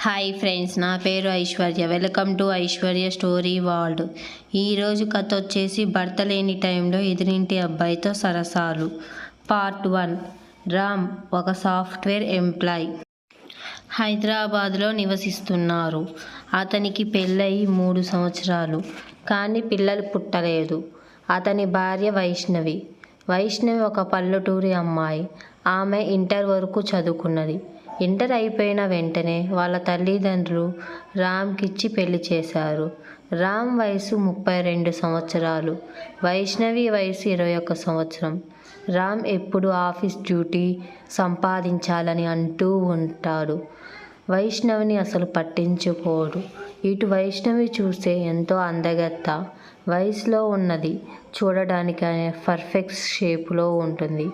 Hi friends నా పేరు Aishwarya. Welcome to Aishwarya story world ఈరోజు కథ వచ్చేసి భర్త లేని టైంలో ఎదురింటి అబ్బాయితో సరసాలు. Part one. రామ్ ఒక సాఫ్ట్వేర్ ఎంప్లాయ్. హైదరాబాద్లో నివసిస్తున్నారు. అతనికి పెళ్ళయి మూడు సంవత్సరాలు కానీ పిల్లలు పుట్టలేదు. అతని భార్య వైష్ణవి. వైష్ణవి ఒక పల్లెటూరి అమ్మాయి. ఆమె ఇంటర్ వరకు చదువుకున్నది. ఇంటర్ అయిపోయిన వెంటనే వాళ్ళ తల్లిదండ్రులు రామ్కిచ్చి పెళ్ళి చేశారు. రామ్ వయసు ముప్పై రెండు సంవత్సరాలు. వైష్ణవి వయసు ఇరవై ఒక్క సంవత్సరం. రామ్ ఎప్పుడు ఆఫీస్ డ్యూటీ సంపాదించాలని అంటూ ఉంటాడు. వైష్ణవిని అసలు పట్టించుకోడు. ఇటు వైష్ణవి చూస్తే ఎంతో అందగత్త. వయసులో ఉన్నది చూడడానికి పర్ఫెక్ట్ షేపులో ఉంటుంది.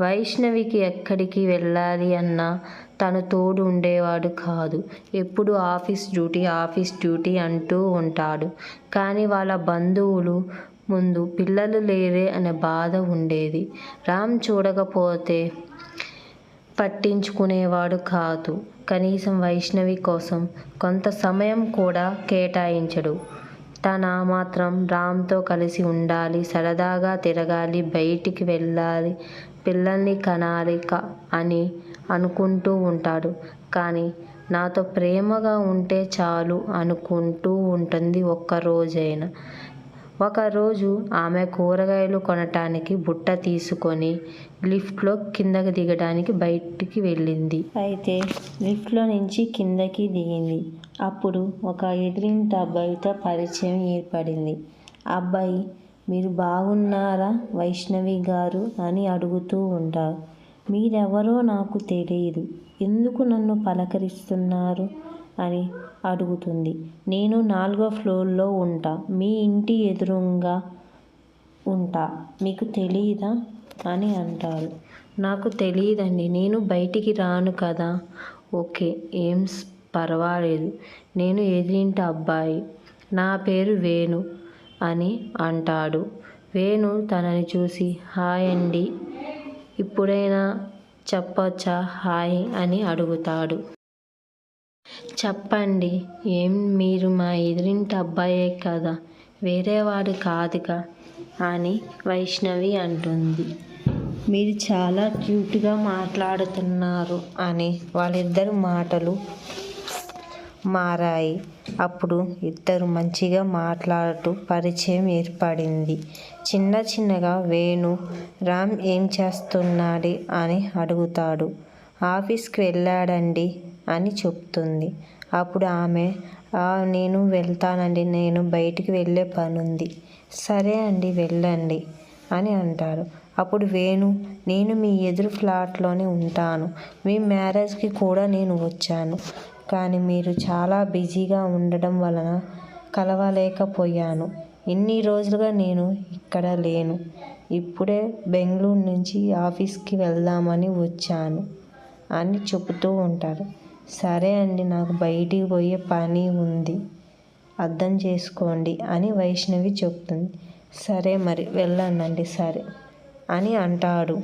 వైష్ణవికి ఎక్కడికి వెళ్ళాలి అన్నా తను తోడు ఉండేవాడు కాదు. ఎప్పుడు ఆఫీస్ డ్యూటీ ఆఫీస్ డ్యూటీ అంటూ ఉంటాడు. కానీ వాళ్ళ బంధువులు ముందు పిల్లలు లేరే అనే బాధ ఉండేది. రామ్ చూడకపోతే పట్టించుకునేవాడు కాదు. కనీసం వైష్ణవి కోసం కొంత సమయం కూడా కేటాయించడు. తన మాత్రం రామ్తో కలిసి ఉండాలి సరదాగా తిరగాలి బయటికి వెళ్ళాలి పిల్లల్ని కనాలి అని అనుకుంటూ ఉంటాడు. కానీ నాతో ప్రేమగా ఉంటే చాలు అనుకుంటూ ఉంటుంది ఒక్కరోజైనా. ఒకరోజు ఆమె కూరగాయలు కొనటానికి బుట్ట తీసుకొని లిఫ్ట్లో కిందకి దిగడానికి బయటికి వెళ్ళింది. అయితే లిఫ్ట్లో నుంచి కిందకి దిగింది. అప్పుడు ఒక ఎదిరింటి అబ్బాయితో పరిచయం ఏర్పడింది. అబ్బాయి మీరు బాగున్నారా వైష్ణవి గారు? అని అడుగుతూ ఉంటారు మీరెవరో నాకు తెలియదు. ఎందుకు నన్ను పలకరిస్తున్నారు? అని అడుగుతుంది. నేను నాలుగో ఫ్లోర్లో ఉంటా. మీ ఇంటి ఎదురుగా ఉంటా. మీకు తెలియదా అని అంటారు. నాకు తెలియదండి నేను బయటికి రాను కదా. ఓకే ఏం పర్వాలేదు. నేను ఎదిరింటి అబ్బాయి. నా పేరు వేణు అని అంటాడు. వేణు తనని చూసి హాయ్ అండి. ఇప్పుడైనా చెప్పొచ్చా హాయ్ అని అడుగుతాడు. చెప్పండి ఏం మీరు మా ఎదురింటి అబ్బాయే కదా వేరేవాడు కాదుగా అని వైష్ణవి అంటుంది. మీరు చాలా క్యూట్గా మాట్లాడుతున్నారు అని వాళ్ళిద్దరు మాటలు మారాయి. అప్పుడు ఇద్దరు మంచిగా మాట్లాడుతూ పరిచయం ఏర్పడింది. చిన్న చిన్నగా వేణు రామ్ ఏం చేస్తున్నాడు? అని అడుగుతాడు. ఆఫీస్కి వెళ్ళాడండి అని చెప్తుంది. అప్పుడు ఆమె నేను వెళ్తానండి నేను బయటికి వెళ్ళే పని ఉంది సరే అండి వెళ్ళండి అని అంటారు అప్పుడు వేణు నేను మీ ఎదురు ఫ్లాట్లోనే ఉంటాను. మీ మ్యారేజ్కి కూడా నేను వచ్చాను. కానీ మీరు చాలా బిజీగా ఉండడం వలన కలవలేకపోయాను. ఇన్ని రోజులుగా నేను ఇక్కడ లేను. ఇప్పుడే బెంగళూరు నుంచి ఆఫీస్కి వెళ్దామని వచ్చాను అని చెబుతూ ఉంటారు. సరే అండి నాకు బయటికి పోయే పని ఉంది. అర్థం చేసుకోండి అని వైష్ణవి చెప్తుంది. సరే మరి వెళ్ళండి సరే అని అంటాడు.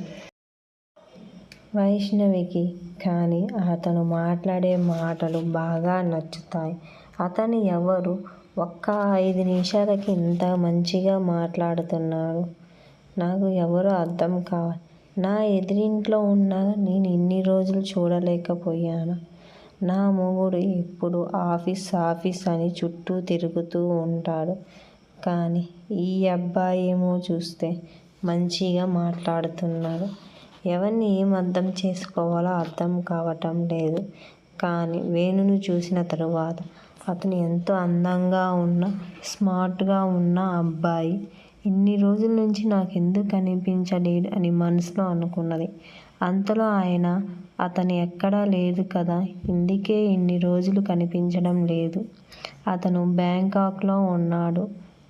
వైష్ణవికి కానీ అతను మాట్లాడే మాటలు బాగా నచ్చుతాయి. అతను ఎవరు? ఒక్క ఐదు నిమిషాలకి ఇంత మంచిగా మాట్లాడుతున్నాడు. నాకు ఎవరు అర్థం కావాలి. నా ఎదురింట్లో ఉన్న నేను ఇన్ని రోజులు చూడలేకపోయాను. నా మొగుడు ఎప్పుడు ఆఫీస్ ఆఫీస్ అని చుట్టూ తిరుగుతూ ఉంటాడు. కానీ ఈ అబ్బాయి ఏమో చూస్తే మంచిగా మాట్లాడుతున్నాడు. ఎవరిని ఏం అర్థం చేసుకోవాలో అర్థం కావటం లేదు. కానీ వేణును చూసిన తరువాత అతను ఎంతో అందంగా ఉన్న స్మార్ట్గా ఉన్న అబ్బాయి ఇన్ని రోజుల నుంచి నాకు ఎందుకు కనిపించలేడు అని మనసులో అనుకున్నది. అంతలో ఆయన అతను ఎక్కడా లేదు కదా ఇందుకే ఇన్ని రోజులు కనిపించడం లేదు. అతను బ్యాంకాక్లో ఉన్నాడు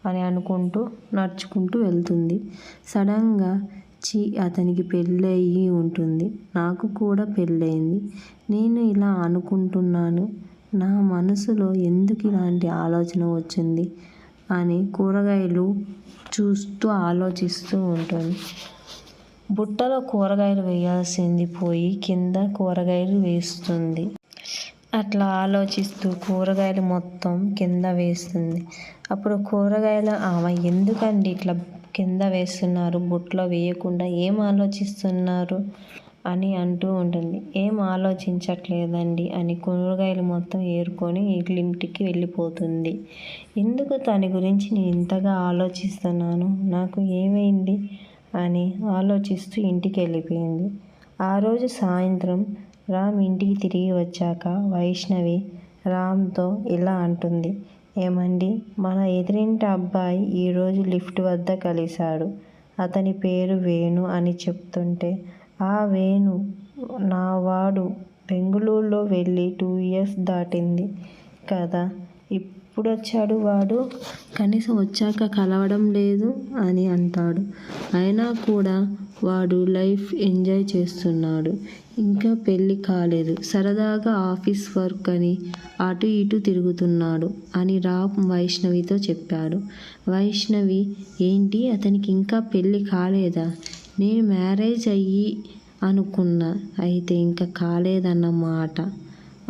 అని అనుకుంటూ నడుచుకుంటూ వెళ్తుంది. సడన్గా చీ అతనికి పెళ్ళయి ఉంటుంది. నాకు కూడా పెళ్ళయింది. నేను ఇలా అనుకుంటున్నాను. నా మనసులో ఎందుకు ఇలాంటి ఆలోచన వచ్చింది? అని కూరగాయలు చూస్తూ ఆలోచిస్తూ ఉంటుంది. బుట్టలో కూరగాయలు వేయాల్సింది పోయి కింద కూరగాయలు వేస్తుంది. అట్లా ఆలోచిస్తూ కూరగాయలు మొత్తం కింద వేస్తుంది. అప్పుడు కూరగాయలు ఆమె ఎందుకండి ఇట్లా కింద వేస్తున్నారు బుట్లో వేయకుండా ఏం ఆలోచిస్తున్నారు అని అంటూ ఉంటుంది. ఏం ఆలోచించట్లేదండి అని కూరగాయలు మొత్తం ఏరుకొని ఇంటికి వెళ్ళిపోతుంది. ఎందుకు తన గురించి నేను ఇంతగా ఆలోచిస్తున్నాను? నాకు ఏమైంది? అని ఆలోచిస్తూ ఇంటికి వెళ్ళిపోయింది. ఆ రోజు సాయంత్రం రామ్ ఇంటికి తిరిగి వచ్చాక వైష్ణవి రామ్తో ఇలా అంటుంది. ఏమండి? మన ఎదిరింటి అబ్బాయి ఈరోజు లిఫ్ట్ వద్ద కలిశాడు. అతని పేరు వేణు అని చెప్తుంటే ఆ వేణు నా వాడు బెంగళూరులో వెళ్ళి టూ ఇయర్స్ దాటింది కదా. ఎప్పుడొచ్చాడు వాడు? కనీసం వచ్చాక కలవడం లేదు అని అంటాడు. అయినా కూడా వాడు లైఫ్ ఎంజాయ్ చేస్తున్నాడు. ఇంకా పెళ్ళి కాలేదు. సరదాగా ఆఫీస్ వర్క్ అని అటు ఇటు తిరుగుతున్నాడు అని రామ్ వైష్ణవితో చెప్పాడు. వైష్ణవి ఏంటి? అతనికి ఇంకా పెళ్ళి కాలేదా? నేను మ్యారేజ్ అయ్యి అనుకున్నా. అయితే ఇంకా కాలేదన్నమాట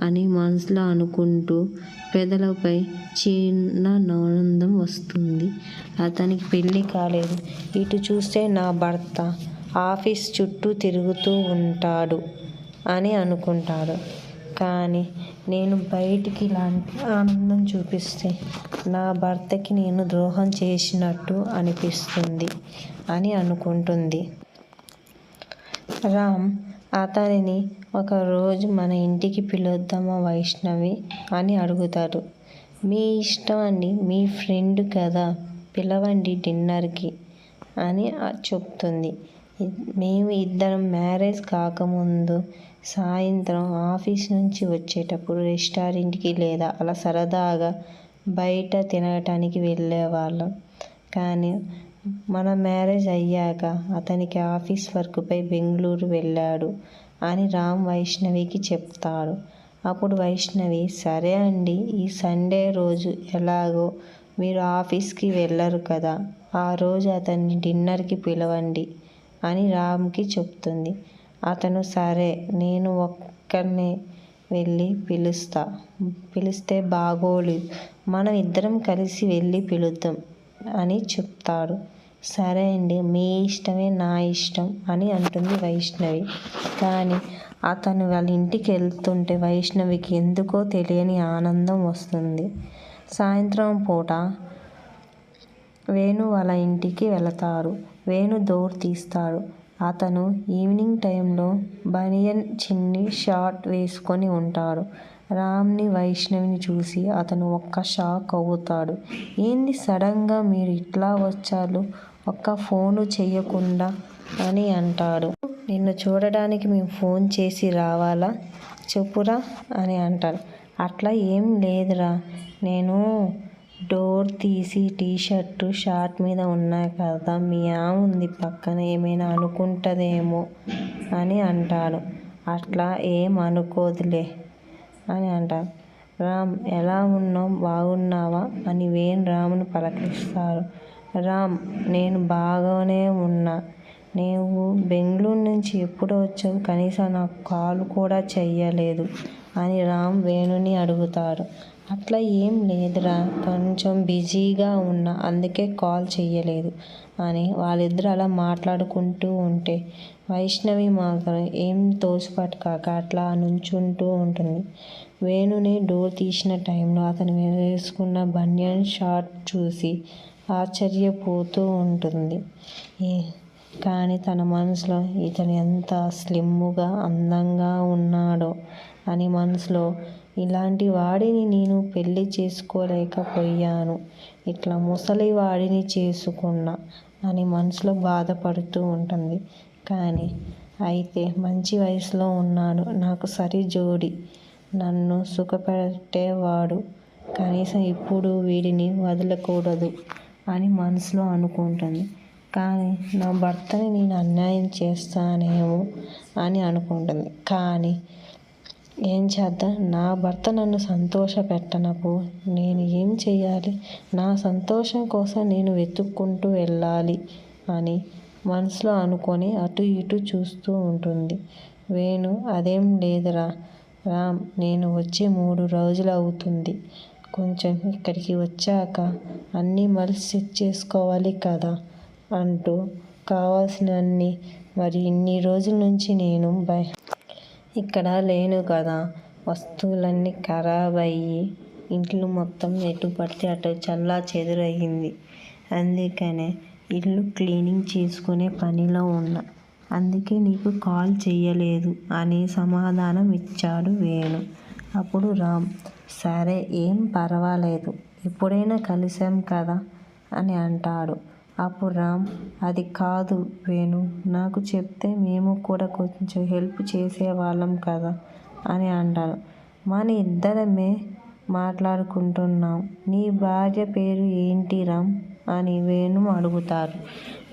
అని మనసులో అనుకుంటూ పెదలపై చిన్న ఆనందం వస్తుంది. అతనికి పెళ్ళి కాలేదు. ఇటు చూస్తే నా భర్త. ఆఫీస్ చుట్టూ తిరుగుతూ ఉంటాడు అని అనుకుంటాడు కానీ నేను బయటికి ఇలాంటి ఆనందం చూపిస్తే నా భర్తకి నేను ద్రోహం చేసినట్టు అనిపిస్తుంది అని అనుకుంటుంది. రామ్ అతనిని ఒకరోజు మన ఇంటికి పిలుద్దామా వైష్ణవి అని అడుగుతాడు. మీ ఇష్టం అండి మీ ఫ్రెండ్ కదా పిలవండి డిన్నర్కి అని చెప్తుంది. మేము ఇద్దరం మ్యారేజ్ కాకముందు సాయంత్రం ఆఫీస్ నుంచి వచ్చేటప్పుడు రెస్టారెంట్కి లేదా అలా సరదాగా బయట తినటానికి వెళ్ళేవాళ్ళం. కానీ మన మ్యారేజ్ అయ్యాక అతనికి ఆఫీస్ వర్క్పై బెంగళూరు వెళ్ళాడు అని రామ్ వైష్ణవికి చెప్తాడు. అప్పుడు వైష్ణవి సరే అండి ఈ సండే రోజు ఎలాగో మీరు ఆఫీస్కి వెళ్ళరు కదా ఆ రోజు అతన్ని డిన్నర్కి పిలవండి. అని రామ్కి చెప్తుంది. అతను సరే నేను ఒక్కనే వెళ్ళి పిలుస్తా. పిలిస్తే బాగోలేదు. మనం ఇద్దరం కలిసి వెళ్ళి పిలుద్దాం అని చెప్తాడు. సరే అండి మీ ఇష్టమే నా ఇష్టం అని అంటుంది వైష్ణవి. కానీ అతను వాళ్ళ ఇంటికి వెళ్తుంటే వైష్ణవికి ఎందుకో తెలియని ఆనందం వస్తుంది. సాయంత్రం పూట వేణు వాళ్ళ ఇంటికి వెళతారు. వేణు డోర్ తీస్తాడు. అతను ఈవినింగ్ టైంలో బనియన్ చిన్ని షార్ట్ వేసుకొని ఉంటాడు. రామ్ని వైష్ణవిని చూసి అతను ఒక్క షాక్ అవుతాడు. ఏంది సడన్గా మీరు ఇట్లా వచ్చారు? ఒక్క ఫోను చెయ్యకుండా అని అంటాడు. నిన్ను చూడడానికి మేము ఫోన్ చేసి రావాలా? చెప్పురా అని అంటాడు. అట్లా ఏం లేదురా. నేను డోర్ తీసి టీ షర్టు షార్ట్ మీద ఉన్నాయి కదా మీ ఉంది పక్కన ఏమైనా అనుకుంటుందేమో అని అంటాడు. అట్లా ఏం అనుకోదులే అని అంటారు రామ్ ఎలా ఉన్నావు? బాగున్నావా? అని వేణు రాముని పలకరిస్తారు. రామ్ నేను బాగానే ఉన్నా. నువ్వు బెంగళూరు నుంచి ఎప్పుడు వచ్చావు? కనీసం నాకు కాల్ కూడా చెయ్యలేదు అని రామ్ వేణుని అడుగుతాడు. అట్లా ఏం లేదురా. కొంచెం బిజీగా ఉన్నా. అందుకే కాల్ చేయలేదు అని వాళ్ళిద్దరు అలా మాట్లాడుకుంటూ ఉంటే వైష్ణవి మాత్రం ఏం తోసిపట్టుకాక అట్లా నుంచుంటూ ఉంటుంది. వేణుని డోర్ తీసిన టైంలో అతను వేసుకున్న బనియన్ షార్ట్ చూసి ఆశ్చర్యపోతూ ఉంటుంది. కానీ తన మనసులో ఇతను ఎంత స్లిమ్గా అందంగా ఉన్నాడో అని మనసులో ఇలాంటి వాడిని నేను పెళ్ళి చేసుకోలేకపోయాను. ఇట్లా ముసలి వాడిని చేసుకున్నా అని మనసులో బాధపడుతూ ఉంటుంది. కానీ అయితే మంచి వయసులో ఉన్నాడు. నాకు సరి జోడి. నన్ను సుఖపెట్టేవాడు. కనీసం ఇప్పుడు వీడిని వదలకూడదు అని మనసులో అనుకుంటుంది. కానీ నా భర్తని నేను అన్యాయం చేస్తానేమో అని అనుకుంటుంది. కానీ ఏం చేద్దాం? నా భర్త నన్ను సంతోష పెట్టనప్పుడు నేను ఏం చేయాలి నా సంతోషం కోసం నేను వెతుక్కుంటూ వెళ్ళాలి అని మనసులో అనుకొని అటు ఇటు చూస్తూ ఉంటుంది. వేణు అదేం లేదురా. రామ్ నేను వచ్చి మూడు రోజులు అవుతుంది. కొంచెం ఇక్కడికి వచ్చాక అన్నీ మళ్ళీ సెట్ చేసుకోవాలి కదా అంటూ కావాల్సినన్ని మరి ఇన్ని రోజుల నుంచి నేను బయ ఇక్కడ లేను కదా. వస్తువులన్నీ ఖరాబ్ అయ్యి ఇంట్లో మొత్తం ఎటు పడితే అటు చల్లా చెదురయ్యింది. అందుకనే ఇల్లు క్లీనింగ్ చేసుకునే పనిలో ఉన్నా. అందుకే నీకు కాల్ చేయలేదు అని సమాధానం ఇచ్చాడు వేణు. అప్పుడు రామ్ సరే ఏం పర్వాలేదు. ఎప్పుడైనా కలిసాం కదా అని అంటాడు. అప్పుడు రామ్ అది కాదు వేణు నాకు చెప్తే మేము కూడా కొంచెం హెల్ప్ చేసేవాళ్ళం కదా అని అంటాడు మన ఇద్దరమే మాట్లాడుకుంటున్నాం. నీ భార్య పేరు ఏంటి రామ్? అని వేణు అడుగుతారు.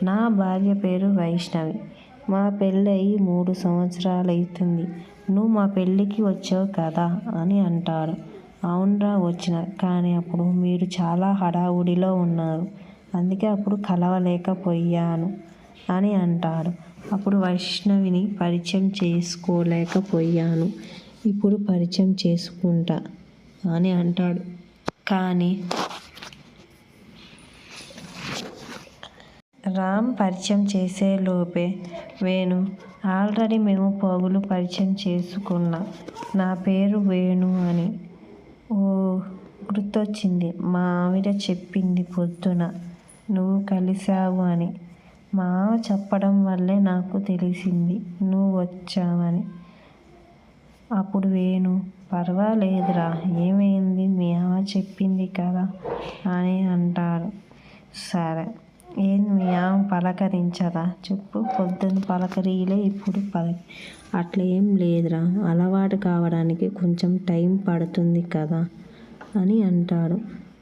నా భార్య పేరు వైష్ణవి. మా పెళ్ళయి మూడు సంవత్సరాలు అవుతుంది నువ్వు మా పెళ్ళికి వచ్చావు కదా అని అంటాడు. అవునరా వచ్చిన. కానీ అప్పుడు మీరు చాలా హడావుడిలో ఉన్నారు. అందుకే అప్పుడు కలవలేకపోయాను అని అంటాడు అప్పుడు వైష్ణవిని పరిచయం చేసుకోలేకపోయాను. ఇప్పుడు పరిచయం చేసుకుంటా అని అంటాడు. కానీ రామ్ పరిచయం చేసేలోపే వేణు ఆల్రెడీ మేము పోగులు పరిచయం చేసుకున్నా. నా పేరు వేణు అని. ఓ గుర్తొచ్చింది. మా ఆవిడ చెప్పింది పొద్దున. నువ్వు కలిశావు అని. మా చెప్పడం వల్లే నాకు తెలిసింది నువ్వు వచ్చావని. అప్పుడు వేణు పర్వాలేదురా ఏమైంది? మీ ఆవ చెప్పింది కదా అని అంటారు. సరే. ఏం మీ ఆవ పలకరించదా? చెప్పు. పొద్దున్న పలకరీలే ఇప్పుడు పల. అట్లా ఏం లేదురా. అలవాటు కావడానికి కొంచెం టైం పడుతుంది కదా అని అంటాడు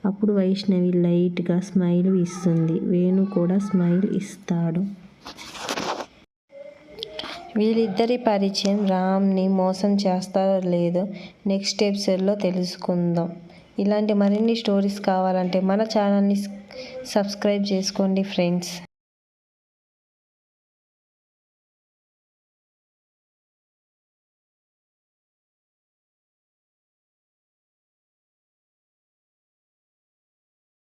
అప్పుడు వైష్ణవి లైట్గా స్మైల్ ఇస్తుంది వేణు కూడా స్మైల్ ఇస్తాడు. వీళ్ళిద్దరి పరిచయం రామ్ని మోసం చేస్తారో లేదో నెక్స్ట్ ఎపిసోడ్లో తెలుసుకుందాం. ఇలాంటి మరిన్ని స్టోరీస్ కావాలంటే మన ఛానల్ని సబ్స్క్రైబ్ చేసుకోండి ఫ్రెండ్స్.